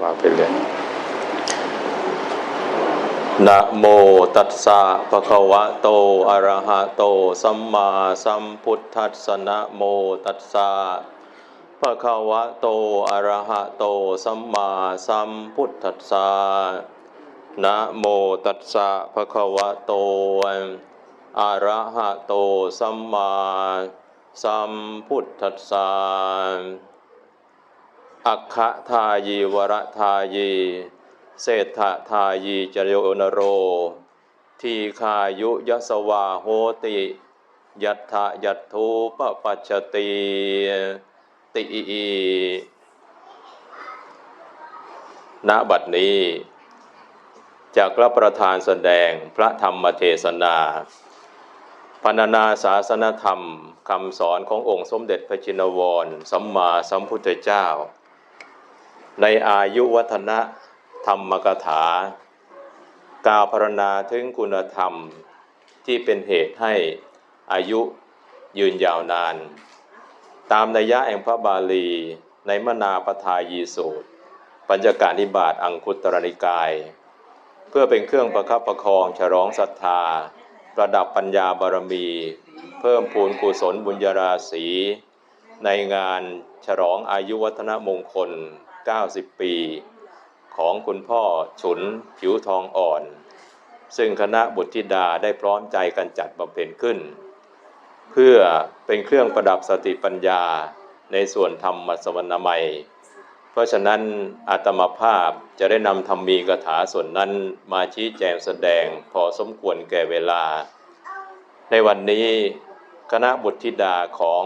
ว่าไปเลยนะโมตัสสะภะคะวะโต อะระหะโต สัมมาสัมพุทธัสสะนะโมตัสสะภะคะวะโต อะระหะโต สัมมาสัมพุทธัสสะนะโมตัสสะภะคะวะโต อะระหะโต สัมมาสัมพุทธัสสะ อัคคะทายีวรทายีเศรษฐทายีจโยนโร ทีคายุยสวาโหติ ยัตถะยัตทูปปัจจติติณบัดนี้ จากพระประธานแสดงพระธรรมเทศนาพรรณนาศาสนธรรมคำสอนขององค์สมเด็จพระจินวร สัมมาสัมพุทธเจ้า ในอายุวัฒนะธรรมกถากล่าวพรณนาถึงคุณธรรมที่เป็นเหตุให้อายุยืนยาวนาน ตามนัยยะแห่งพระบาลีในมนาปทายีสูตร ปัญจการนิบาตอังคุตรนิกาย เพื่อเป็นเครื่องประคับประคองฉลองศรัทธา ประดับปัญญาบารมี เพิ่มพูนกุศลบุญญาราศี ในงานฉลองอายุวัฒนมงคล 90 ปี ของคุณพ่อฉุนผิวทองอ่อน ซึ่งคณะบุตรธิดาได้พร้อมใจกันจัดบำเพ็ญขึ้น เพื่อเป็นเครื่องประดับสติปัญญาในส่วนธรรมสวรรณใหม่เพราะฉะนั้นอาตมาภาพจะได้นำธรรมีกถาส่วนนั้นมาชี้แจงแสดงพอสมควรแก่เวลา ในวันนี้คณะบุตรธิดาของ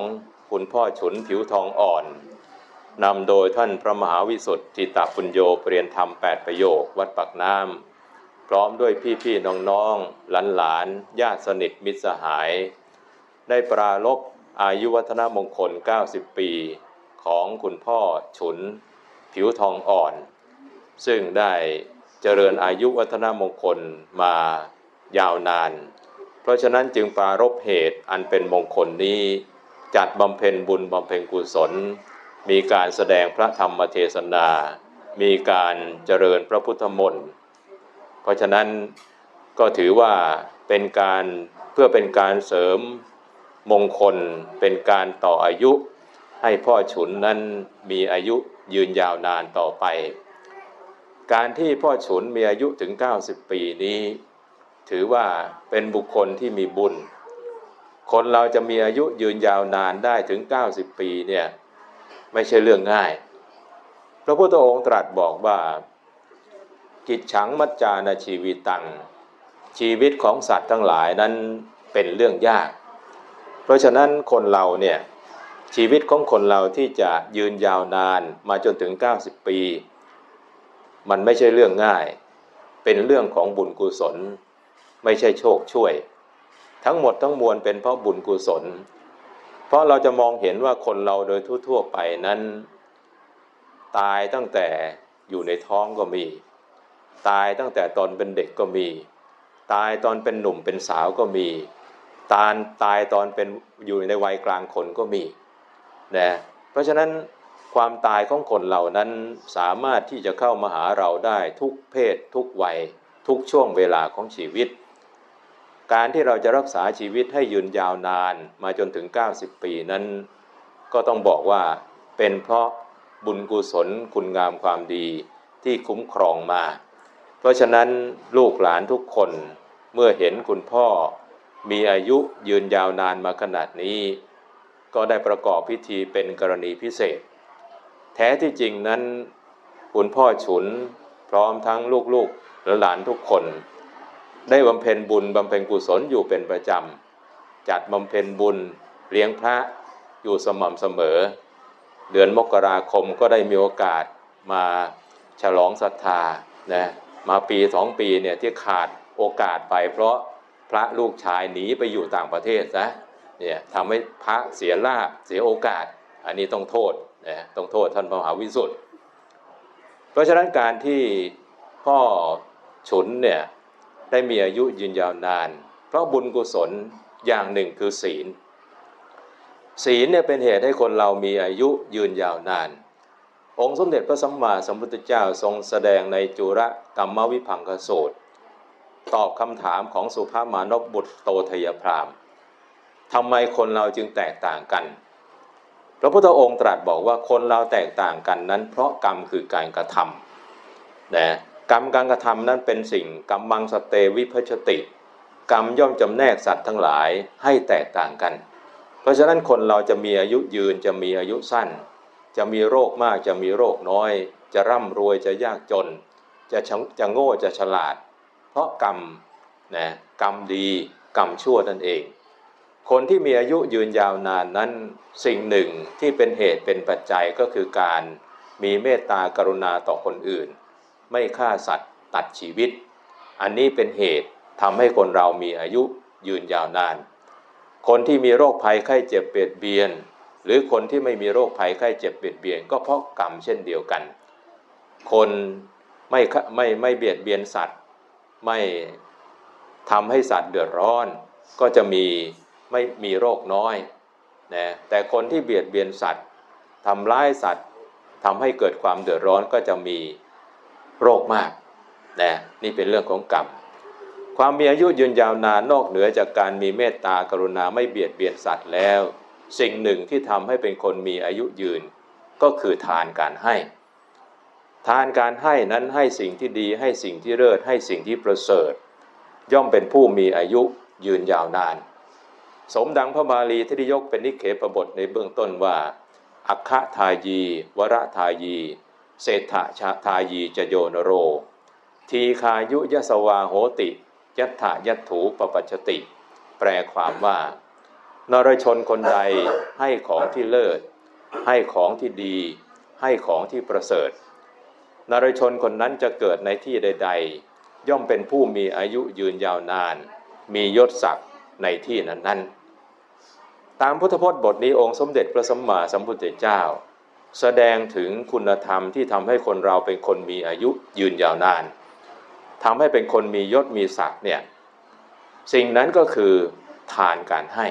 คุณพ่อฉุนผิวทองอ่อน นำโดยท่านพระมหาวิสุทธิตาปุญโยเรียนธรรมแปดประโยค วัดปักน้ำพร้อมด้วยพี่ ๆ น้องๆหลานๆญาติสนิทมิตรสหาย ได้ปรารบอายุวัฒนมงคล 90 ปี ของคุณพ่อฉุน ผิวทองอ่อน ซึ่งได้เจริญอายุวัฒนมงคลมายาวนาน เพราะฉะนั้นจึงปรารบเหตุอันเป็นมงคลนี้ จัดบำเพ็ญบุญบำเพ็ญกุศล มีการแสดงพระธรรมเทศนา มีการเจริญพระพุทธมนต์ เพราะฉะนั้นก็ถือว่าเป็นการเพื่อเป็นการเสริมมงคล เป็นการต่ออายุ ให้พ่อฉุนนั้นมีอายุยืนยาวนานต่อไป การที่พ่อฉุนมีอายุถึง 90 ปีนี้ ถือว่าเป็นบุคคลที่มีบุญ คนเราจะมีอายุยืนยาวนานได้ถึง 90 ปีเนี่ย ไม่ใช่เรื่องง่าย พระพุทธองค์ตรัสบอกว่ากิจฉังมัจจานาชีวิตตัง ชีวิตของสัตว์ทั้งหลายนั้นเป็นเรื่องยาก เพราะฉะนั้นคนเราเนี่ยชีวิตของคนเราที่จะยืนยาวนานมาจนถึง 90 ปี มันไม่ใช่เรื่องง่าย เป็นเรื่องของบุญกุศล ไม่ใช่โชคช่วย ทั้งหมดทั้งมวลเป็นเพราะบุญกุศล เพราะเราจะมองเห็นว่าคนเราโดยทั่ว ๆ ไปนั้น ตายตั้งแต่อยู่ในท้องก็มี ตายตั้งแต่ตอนเป็นเด็กก็มี ตายตอนเป็นหนุ่มเป็นสาวก็มี ตายตายตอนเป็นอยู่ในวัยกลางคนก็มีนะเพราะฉะนั้นความตายของคนเหล่านั้นสามารถที่จะเข้ามาหาเราได้ทุกเพศ ทุกวัย ทุกช่วงเวลาของชีวิต การที่เราจะรักษาชีวิตให้ยืนยาวนานมาจนถึง 90 ปีนั้น ก็ต้องบอกว่าเป็นเพราะบุญกุศลคุณงามความดีที่คุ้มครองมา เพราะฉะนั้นลูกหลานทุกคนเมื่อเห็นคุณพ่อมีอายุยืนยาวนานมาขนาดนี้ ก็ได้ประกอบพิธีเป็นกรณีพิเศษ แท้ที่จริงนั้น คุณพ่อฉุนพร้อมทั้งลูกๆและหลานทุกคน ได้บำเพ็ญบุญบำเพ็ญกุศลอยู่เป็นประจำ จัดบำเพ็ญบุญเลี้ยงพระอยู่สม่ำเสมอ เดือนมกราคมก็ได้มีโอกาสมาฉลองศรัทธานะมาปีสองปีเนี่ยที่ขาดโอกาสไป เพราะพระลูกชายหนีไปอยู่ต่างประเทศนะเนี่ยทำให้พระเสียลาบเสียโอกาส อันนี้ต้องโทษนะต้องโทษท่านพระมหาวิสุทธ์เพราะฉะนั้นการที่พ่อฉุนเนี่ย ได้มีอายุยืนยาวนาน เพราะบุญกุศลอย่างหนึ่งคือศีล ศีลเนี่ยเป็นเหตุให้คนเรามีอายุยืนยาวนาน องค์สมเด็จพระสัมมาสัมพุทธเจ้าทรงแสดงในจุระกรรมวิพังคสูตร ตอบคำถามของสุภาพมานพบุตรโตทยพรามทำไมคนเราจึงแตกต่างกัน พระพุทธองค์ตรัสบอกว่าคนเราแตกต่างกันนั้น เพราะกรรมคือการกระทำนะ กรรมการกระทำนั้นเป็นสิ่งกรรมังสเตวิพัชติ กรรมย่อมจำแนกสัตว์ทั้งหลายให้แตกต่างกัน เพราะฉะนั้นคนเราจะมีอายุยืนจะมีอายุสั้น จะมีโรคมากจะมีโรคน้อย จะร่ำรวยจะยากจน จะจะโง่จะฉลาด เพราะกรรมนะกรรมดีกรรมชั่วนั่นเอง คนที่มีอายุยืนยาวนานนั้นสิ่งหนึ่งที่เป็นเหตุเป็นปัจจัยก็คือการมีเมตตากรุณาต่อคนอื่น ไม่ฆ่าสัตว์ตัดชีวิต อันนี้เป็นเหตุทำให้คนเรามีอายุยืนยาวนาน คนที่มีโรคภัยไข้เจ็บเบียดเบียน หรือคนที่ไม่มีโรคภัยไข้เจ็บเบียดเบียน ก็เพราะกรรมเช่นเดียวกัน คนไม่ไม่ไม่เบียดเบียนสัตว์ ไม่ทำให้สัตว์เดือดร้อน ก็จะมีไม่มีโรคน้อยนะแต่คนที่เบียดเบียนสัตว์ทำร้ายสัตว์ทำให้เกิดความเดือดร้อนก็จะมี โรคมากนะนี่เป็นเรื่องของกรรม ความมีอายุยืนยาวนานนอกเหนือจากการมีเมตตากรุณาไม่เบียดเบียนสัตว์แล้ว สิ่งหนึ่งที่ทำให้เป็นคนมีอายุยืน ก็คือทานการให้ ทานการให้นั้นให้สิ่งที่ดีให้สิ่งที่เลิศให้สิ่งที่ประเสริฐ ย่อมเป็นผู้มีอายุยืนยาวนาน สมดังพระบาลีที่ได้ยกเป็นนิเคปบทในเบื้องต้นว่า อัคคทายี วรทายี เศรษฐชาทายีจโยนโร ทีคายุยสวาโหติยัตถายัตถูปปัจจติ แปลความว่า นรชนคนใดให้ของที่เลิศ ให้ของที่ดี ให้ของที่ประเสริฐ นรชนคนนั้นจะเกิดในที่ใด ๆ ย่อมเป็นผู้มีอายุยืนยาวนาน มียศศักดิ์ในที่นั้นๆตามพุทธพจน์บทนี้องค์สมเด็จพระสัมมาสัมพุทธเจ้า แสดงถึงคุณธรรมที่ทำให้คนเราเป็นคนมีอายุยืนยาวนานทำให้เป็นคนมียศมีศักดิ์เนี่ยสิ่งนั้นก็คือทานการให้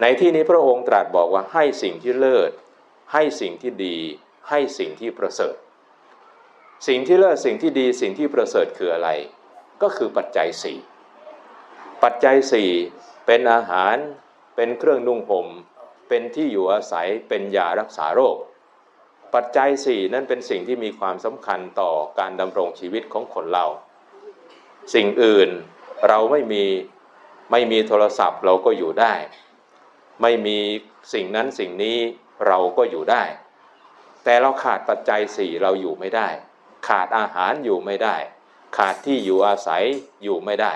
ในที่นี้พระองค์ตรัสบอกว่าให้สิ่งที่เลิศ ให้สิ่งที่ดี ให้สิ่งที่ประเสริฐ สิ่งที่เลิศสิ่งที่ดีสิ่งที่ประเสริฐคืออะไร ก็คือปัจจัยสี่ปัจจัยสี่เป็นอาหารเป็นเครื่องนุ่งห่ม เป็นที่อยู่อาศัยเป็นยารักษาโรค ปัจจัยสี่นั้นเป็นสิ่งที่มีความสำคัญต่อการดำรงชีวิตของคนเรา สิ่งอื่นเราไม่มีไม่มีโทรศัพท์เราก็อยู่ได้ ไม่มีสิ่งนั้นสิ่งนี้เราก็อยู่ได้ แต่เราขาดปัจจัยสี่เราอยู่ไม่ได้ ขาดอาหารอยู่ไม่ได้ ขาดที่อยู่อาศัยอยู่ไม่ได้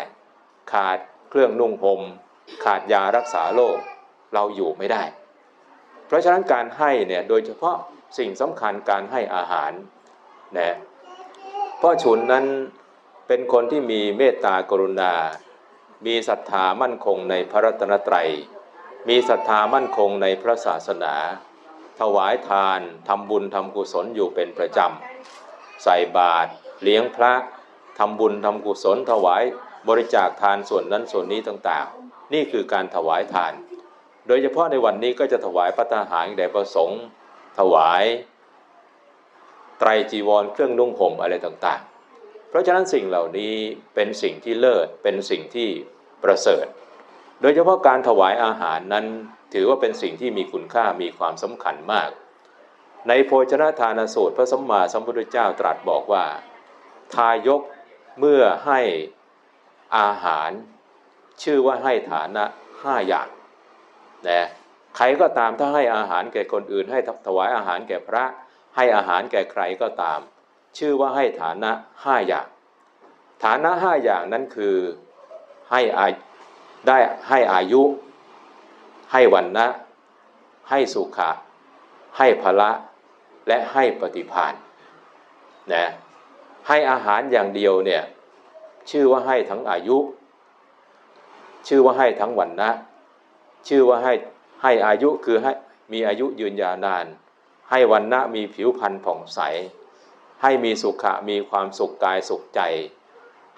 ขาดเครื่องนุ่งห่มขาดยารักษาโรคเราอยู่ไม่ได้ เพราะฉะนั้นการให้เนี่ยโดยเฉพาะสิ่งสำคัญการให้อาหารนะพ่อฉุนนั้นเป็นคนที่มีเมตตากรุณา มีศรัทธามั่นคงในพระรัตนตรัย มีศรัทธามั่นคงในพระศาสนา ถวายทานทำบุญทำกุศลอยู่เป็นประจำ ใส่บาตรเลี้ยงพระทำบุญทำกุศลถวายบริจาคทานส่วนนั้นส่วนนี้ต่างๆ นี่คือการถวายทาน โดยเฉพาะในวันนี้ก็จะถวายพระทหารแด่ประสงค์ ถวายไตรจีวรเครื่องนุ่งห่มอะไรต่างๆ เพราะฉะนั้นสิ่งเหล่านี้เป็นสิ่งที่เลิศเป็นสิ่งที่ประเสริฐ โดยเฉพาะการถวายอาหารนั้นถือว่าเป็นสิ่งที่มีคุณค่ามีความสำคัญมาก ในโภชนะทานสูตรพระสัมมาสัมพุทธเจ้าตรัสบอกว่า ทายกเมื่อให้อาหาร ชื่อว่าให้ฐานะห้าอย่าง นะใครก็ตามถ้าให้อาหารแก่คนอื่น ให้ถวายอาหารแก่พระ ให้อาหารแก่ใครก็ตาม ชื่อว่าให้ฐานะห้าอย่าง ฐานะห้าอย่างนั้นคือให้อาได้ให้อายุ ให้วันนะ ให้สุขะ ให้พละ และให้ปฏิพานนะให้อาหารอย่างเดียวเนี่ยชื่อว่าให้ทั้งอายุ ชื่อว่าให้ทั้งวันนะ ชื่อว่าให้ให้อายุคือให้มีอายุยืนยาวนาน ให้วันนะมีผิวพรรณผ่องใส ให้มีสุขะมีความสุขกายสุขใจ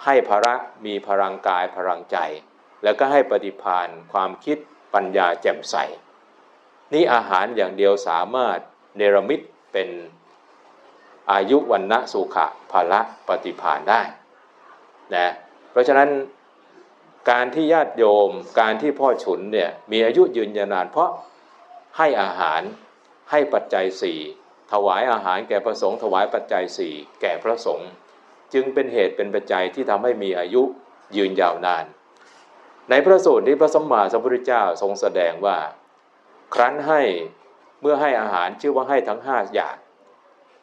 ให้พระมีพลังกายพลังใจ แล้วก็ให้ปฏิพานความคิดปัญญาแจ่มใส นี่อาหารอย่างเดียวสามารถเนรมิตเป็นอายุวันนะสุขะภละปฏิภาณได้นะเพราะฉะนั้น การที่ญาติโยม การที่พ่อฉุนเนี่ยมีอายุยืนยาวนาน เพราะให้อาหารให้ปัจจัยสี่ถวายอาหารแก่พระสงฆ์ถวายปัจจัยสี่แก่พระสงฆ์จึงเป็นเหตุเป็นปัจจัยที่ทำให้มีอายุยืนยาวนาน ในพระสูตรที่พระสัมมาสัมพุทธเจ้าทรงแสดงว่า ครั้นให้เมื่อให้อาหารชื่อว่าให้ทั้งห้าอย่าง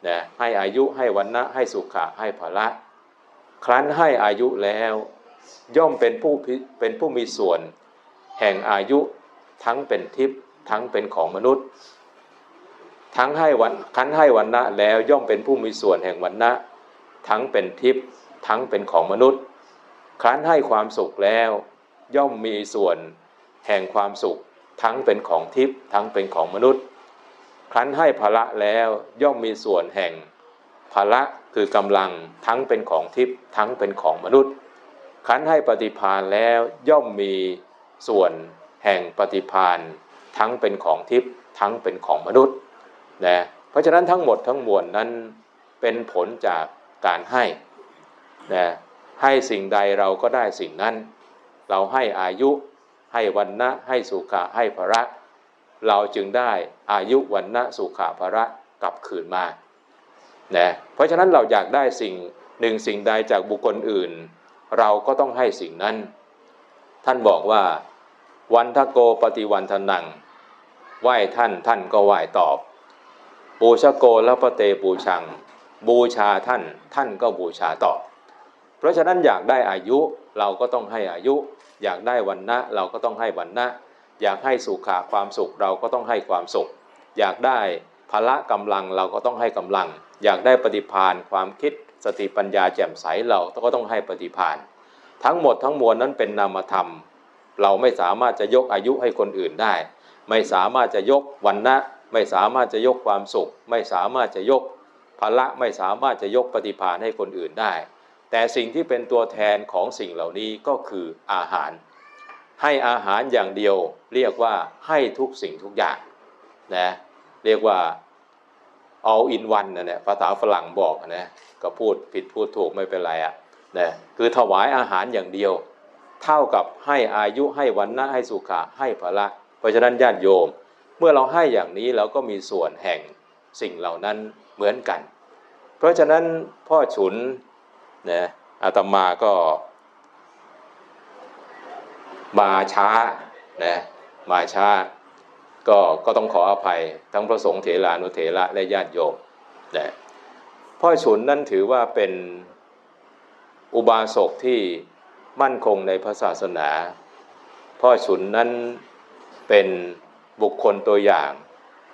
นะให้อายุให้วันนะให้สุขะให้ภละ ครั้นให้อายุแล้ว ย่อมเป็นผู้เป็นผู้มีส่วน แห่งอายุทั้งเป็นทิพย์ทั้งเป็นของมนุษย์ ทั้งให้วันคันให้วันนะแล้วย่อมเป็นผู้มีส่วนแห่งวันนะทั้งเป็นทิพย์ทั้งเป็นของมนุษย์ครั้นให้ความสุขแล้ว ย่อมมีส่วนแห่งความสุข ทั้งเป็นของทิพย์ทั้งเป็นของมนุษย์ ครั้นให้ภละแล้วย่อมมีส่วนแห่งภละคือกำลังทั้งเป็นของทิพย์ทั้งเป็นของมนุษย์ ขันให้ปฏิพานแล้วย่อมมีส่วนแห่งปฏิพานทั้งเป็นของทิพย์ทั้งเป็นของมนุษย์นะเพราะฉะนั้นทั้งหมดทั้งมวลนั้นเป็นผลจากการให้นะให้สิ่งใดเราก็ได้สิ่งนั้น เราให้อายุให้วันนะให้สุขะให้ภระ เราจึงได้อายุวันนะสุขะภระกลับคืนมานะเพราะฉะนั้นเราอยากได้สิ่งหนึ่งสิ่งใดจากบุคคลอื่น เราก็ต้องให้สิ่งนั้น ท่านบอกว่า วันทโกปฏิวันทนัง ไหว้ท่านท่านก็ไหว้ตอบบูชโกและปะเตบูชัง บูชาท่านท่านก็บูชาตอบ เพราะฉะนั้นอยากได้อายุเราก็ต้องให้อายุ อยากได้วันนะเราก็ต้องให้วันนะอยากให้สุขาความสุขเราก็ต้องให้ความสุข อยากได้พละกำลังเราก็ต้องให้กำลัง อยากได้ปฏิพานความคิด สติปัญญาแจ่มใสเราก็ต้องให้ปฏิพานทั้งหมดทั้งมวลนั้นเป็นนามธรรม เราไม่สามารถจะยกอายุให้คนอื่นได้ ไม่สามารถจะยกวันนะไม่สามารถจะยกความสุข ไม่สามารถจะยกภละไม่สามารถจะยกปฏิพานให้คนอื่นได้ แต่สิ่งที่เป็นตัวแทนของสิ่งเหล่านี้ก็คืออาหาร ให้อาหารอย่างเดียว เรียกว่าให้ทุกสิ่งทุกอย่างนะเรียกว่า all in one นะเนี่ยภาษาฝรั่งบอกนะก็พูดผิดพูดถูกไม่เป็นไรอะ่ะนะคือถวายอาหารอย่างเดียว เท่ากับให้อายุให้วันนะให้สุขะให้พละ เพราะฉะนั้นญาติโยม เมื่อเราให้อย่างนี้เราก็มีส่วนแห่งสิ่งเหล่านั้นเหมือนกัน เพราะฉะนั้นพ่อฉุนนะอาตมาก็มาช้านะมาช้า ก็ก็ต้องขออภัยทั้งพระสงฆ์เถรานุเถระและญาติโยมนะพ่อฉุนนั่นถือว่าเป็นอุบาสกที่มั่นคงในพระศาสนา พ่อฉุนนั้นเป็นบุคคลตัวอย่าง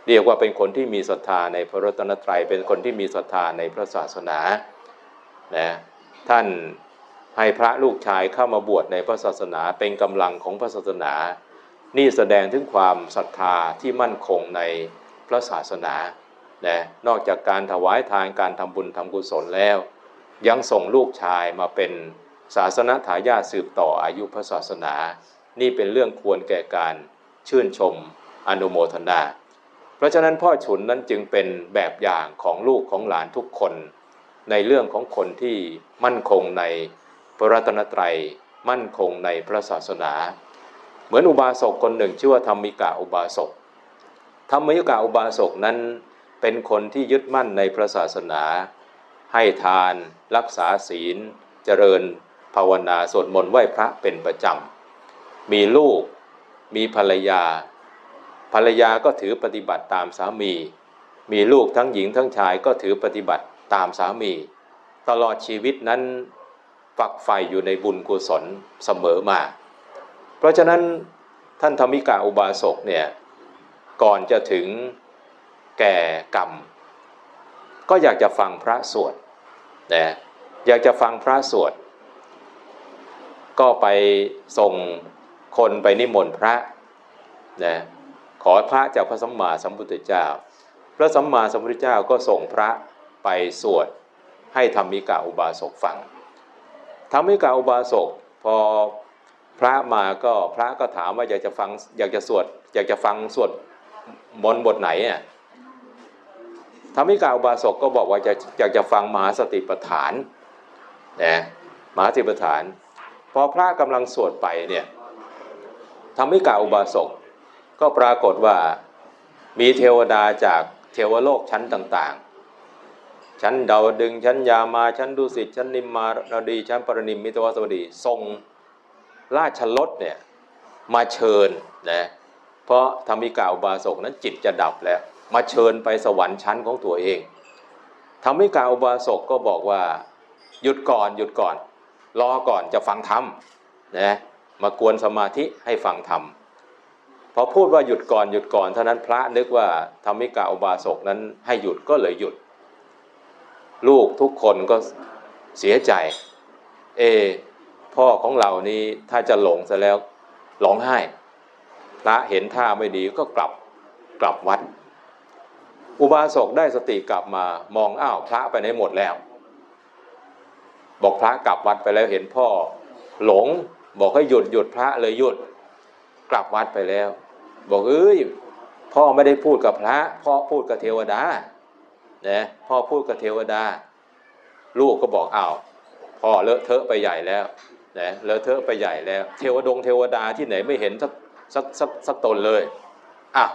เรียกว่าเป็นคนที่มีศรัทธาในพระรัตนตรัย เป็นคนที่มีศรัทธาในพระศาสนานะท่านให้พระลูกชายเข้ามาบวชในพระศาสนาเป็นกำลังของพระศาสนา นี่แสดงถึงความศรัทธาที่มั่นคงในพระศาสนานะนอกจากการถวายทานการทำบุญทำกุศลแล้ว ยังส่งลูกชายมาเป็นศาสนทายาทสืบต่ออายุพระศาสนา นี่เป็นเรื่องควรแก่การชื่นชมอนุโมทนา เพราะฉะนั้นพ่อฉุนนั้นจึงเป็นแบบอย่างของลูกของหลานทุกคน ในเรื่องของคนที่มั่นคงในพระรัตนตรัย มั่นคงในพระศาสนา เหมือนอุบาสกคนหนึ่ง ชื่อว่าธรรมิกาอุบาสกธรรมิกาอุบาสกนั้นเป็นคนที่ยึดมั่นในพระศาสนา ให้ทาน รักษาศีล เจริญ ภาวนาสวดมนต์ไหว้พระเป็นประจำ มีลูก มีภรรยา ภรรยาก็ถือปฏิบัติตามสามี มีลูกทั้งหญิงทั้งชายก็ถือปฏิบัติตามสามี ตลอดชีวิตนั้นฝักใฝ่อยู่ในบุญกุศลเสมอมา เพราะฉะนั้นท่านธรรมิกาอุบาสกเนี่ยก่อนจะถึงแก่กรรม ก็อยากจะฟังพระสวดนะอยากจะฟังพระสวด ก็ไปส่งคนไปนิมนต์พระนะขอพระจากพระสัมมาสัมพุทธเจ้า พระสัมมาสัมพุทธเจ้าก็ส่งพระไปสวดให้ธรรมิกาอุบาสกฟังธรรมิกาอุบาสกพอ พระมาก็พระก็ถามว่าอยากจะฟังอยากจะสวดอยากจะฟังสวดมนต์บทไหนอะธรรมิกาอุบาสกก็บอกว่าจะอยากจะฟังมหาสติปัฏฐานนะมหาสติปัฏฐาน พอพระกำลังสวดไปเนี่ยธรรมิกาอุบาสกก็ปรากฏว่ามีเทวดาจากเทวโลกชั้นต่างๆ ชั้นเดาดึงชั้นยามาชั้นดุสิตชั้นนิมมารดีชั้นปรนิมมิตวสวดีทรง ราชรถเนี่ยมาเชิญนะเพราะธรรมิกาอุบาสกนั้นจิตจะดับแล้ว มาเชิญไปสวรรค์ชั้นของตัวเองธรรมิกาอุบาสกก็บอกว่าหยุดก่อนหยุดก่อน รอก่อนจะฟังธรรมนะมากวนสมาธิให้ฟังธรรมพอพูดว่าหยุดก่อนหยุดก่อนเท่านั้นพระนึกว่าธรรมิกาอุบาสกนั้นให้หยุดก็เลยหยุด ลูกทุกคนก็เสียใจ เอ พ่อของเรานี้ถ้าจะหลงซะแล้วร้องไห้พระเห็นท่าไม่ดีก็กลับกลับวัด อุบาสกได้สติกลับมามองอ้าวพระไปไหนหมดแล้ว บอกพระกลับวัดไปแล้วเห็นพ่อ หลงบอกให้หยุดหยุดพระเลยหยุด กลับวัดไปแล้ว บอกเอ้ยพ่อไม่ได้พูดกับพระ พ่อพูดกับเทวดานะพ่อพูดกับเทวดา ลูกก็บอกอ้าวพ่อเลอะเทอะไปใหญ่แล้ว นะเลอะเทอะไปใหญ่แล้ว เทวดงเทวดาที่ไหนไม่เห็นสักสักสักสักตนเลยอ้าว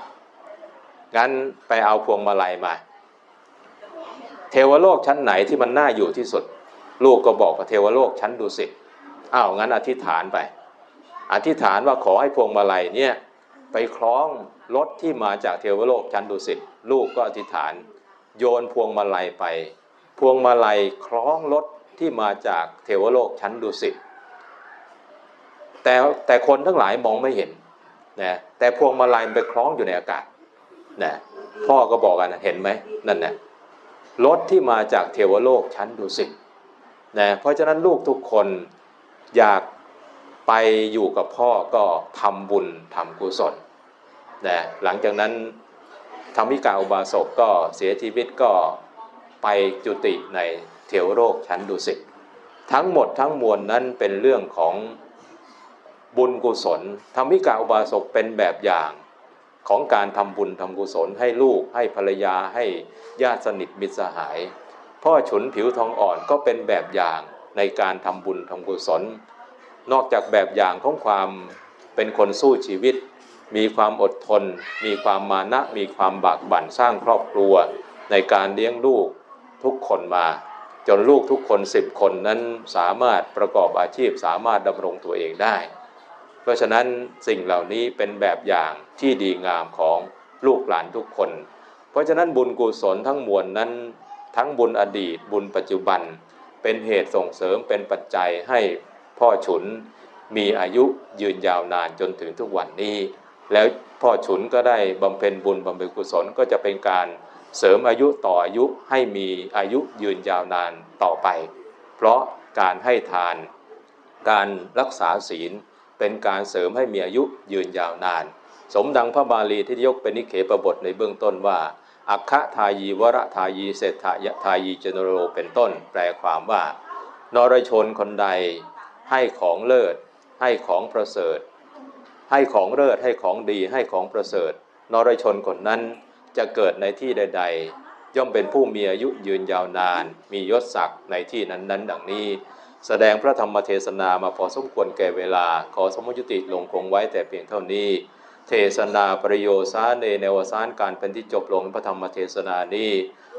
งั้นไปเอาพวงมาลัยมา เทวโลกชั้นไหนที่มันน่าอยู่ที่สุด ลูกก็บอกกับเทวโลกชั้นดุสิตอ้าวงั้นอธิษฐานไป อธิษฐานว่าขอให้พวงมาลัยเนี่ยไปคล้องรถที่มาจากเทวโลกชั้นดุสิตลูกก็อธิษฐาน โยนพวงมาลัยไป พวงมาลัยคล้องรถที่มาจากเทวโลกชั้นดุสิต แต่แต่คนทั้งหลายมองไม่เห็นนะแต่พวงมาลัยไปคล้องอยู่ในอากาศนะพ่อก็บอกกันเห็นไหมนั่นนะรถที่มาจากเทวโลกชั้นดุสิตนะเพราะฉะนั้นลูกทุกคนอยากไปอยู่กับพ่อก็ทำบุญทำกุศลนะหลังจากนั้นธรรมิกาอุบาสกก็เสียชีวิตก็ไปจุติในเทวโลกชั้นดุสิตทั้งหมดทั้งมวลนั้นเป็นเรื่องของ บุญกุศลธรรมิกาอุบาสกเป็นแบบอย่างของการทำบุญทำกุศลให้ลูกให้ภรรยาให้ญาติสนิทมิตรสหาย พ่อฉุนผิวทองอ่อนก็เป็นแบบอย่างในการทำบุญทำกุศล นอกจากแบบอย่างของความเป็นคนสู้ชีวิต มีความอดทน มีความมานะ มีความบากบั่นสร้างครอบครัว ในการเลี้ยงลูกทุกคนมา จนลูกทุกคนสิบคนนั้นสามารถประกอบอาชีพสามารถดำรงตัวเองได้ เพราะฉะนั้นสิ่งเหล่านี้เป็นแบบอย่างที่ดีงามของลูกหลานทุกคน เพราะฉะนั้นบุญกุศลทั้งมวลนั้น ทั้งบุญอดีต บุญปัจจุบัน เป็นเหตุส่งเสริมเป็นปัจจัยให้พ่อฉุนมีอายุยืนยาวนานจนถึงทุกวันนี้ แล้วพ่อฉุนก็ได้บำเพ็ญบุญบำเพ็ญกุศลก็จะเป็นการเสริมอายุต่ออายุให้มีอายุยืนยาวนานต่อไป เพราะการให้ทาน การรักษาศีล เป็นการเสริมให้มีอายุยืนยาวนาน สมดังพระบาลีที่ยกเป็นนิเคปบทในเบื้องต้นว่า อัคคทายีวรทายีเศรษฐายทายีเจนโรเป็นต้น แปลความว่า นรชนคนใด ให้ของเลิศ ให้ของประเสริฐ ให้ของเลิศให้ของดีให้ของประเสริฐ นรชนคนนั้นจะเกิดในที่ใด ๆ ย่อมเป็นผู้มีอายุยืนยาวนาน มียศศักดิ์ในที่นั้นๆ ดังนี้ แสดงพระธรรมเทศนามาพอสมควรแก่เวลา ขอสมยุติลงคงไว้แต่เพียงเท่านี้ เทศนาประโยชน์สาเนในวสานการเป็นที่จบลงพระธรรมเทศนานี้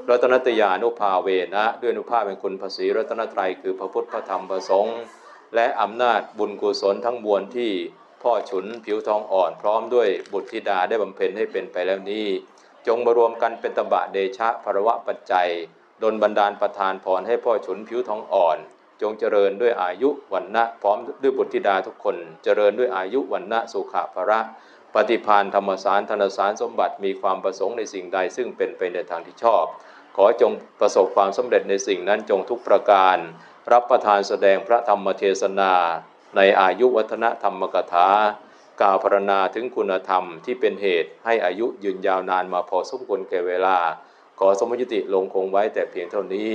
รัตนตยานุภาเวนะ ด้วยนุภาพเป็นคุณภาษีรัตนตรัยคือพระพุทธพระธรรมพระสงฆ์และอำนาจบุญกุศลทั้งมวลที่พ่อฉุนผิวทองอ่อนพร้อมด้วยบุตรธิดาได้บำเพ็ญให้เป็นไปแล้วนี้ จงมารวมกันเป็นตบะเดชะภรวะปัจจัยดลบันดาลประทานพรให้พ่อฉุนผิวทองอ่อน จงเจริญด้วยอายุวันนะพร้อมด้วยบุตรธิดาทุกคน เจริญด้วยอายุวันนะสุขะภระปฏิพานธรรมสารธนสารสมบัติมีความประสงค์ในสิ่งใดซึ่งเป็นไปในทางที่ชอบ ขอจงประสบความสำเร็จในสิ่งนั้นจงทุกประการ รับประทานแสดงพระธรรมเทศนา ในอายุวัฒนธรรมกถากล่าวพรรณนาถึงคุณธรรมที่เป็นเหตุให้อายุยืนยาวนานมาพอสมควรแก่เวลา ขอสมยุติลงคงไว้แต่เพียงเท่านี้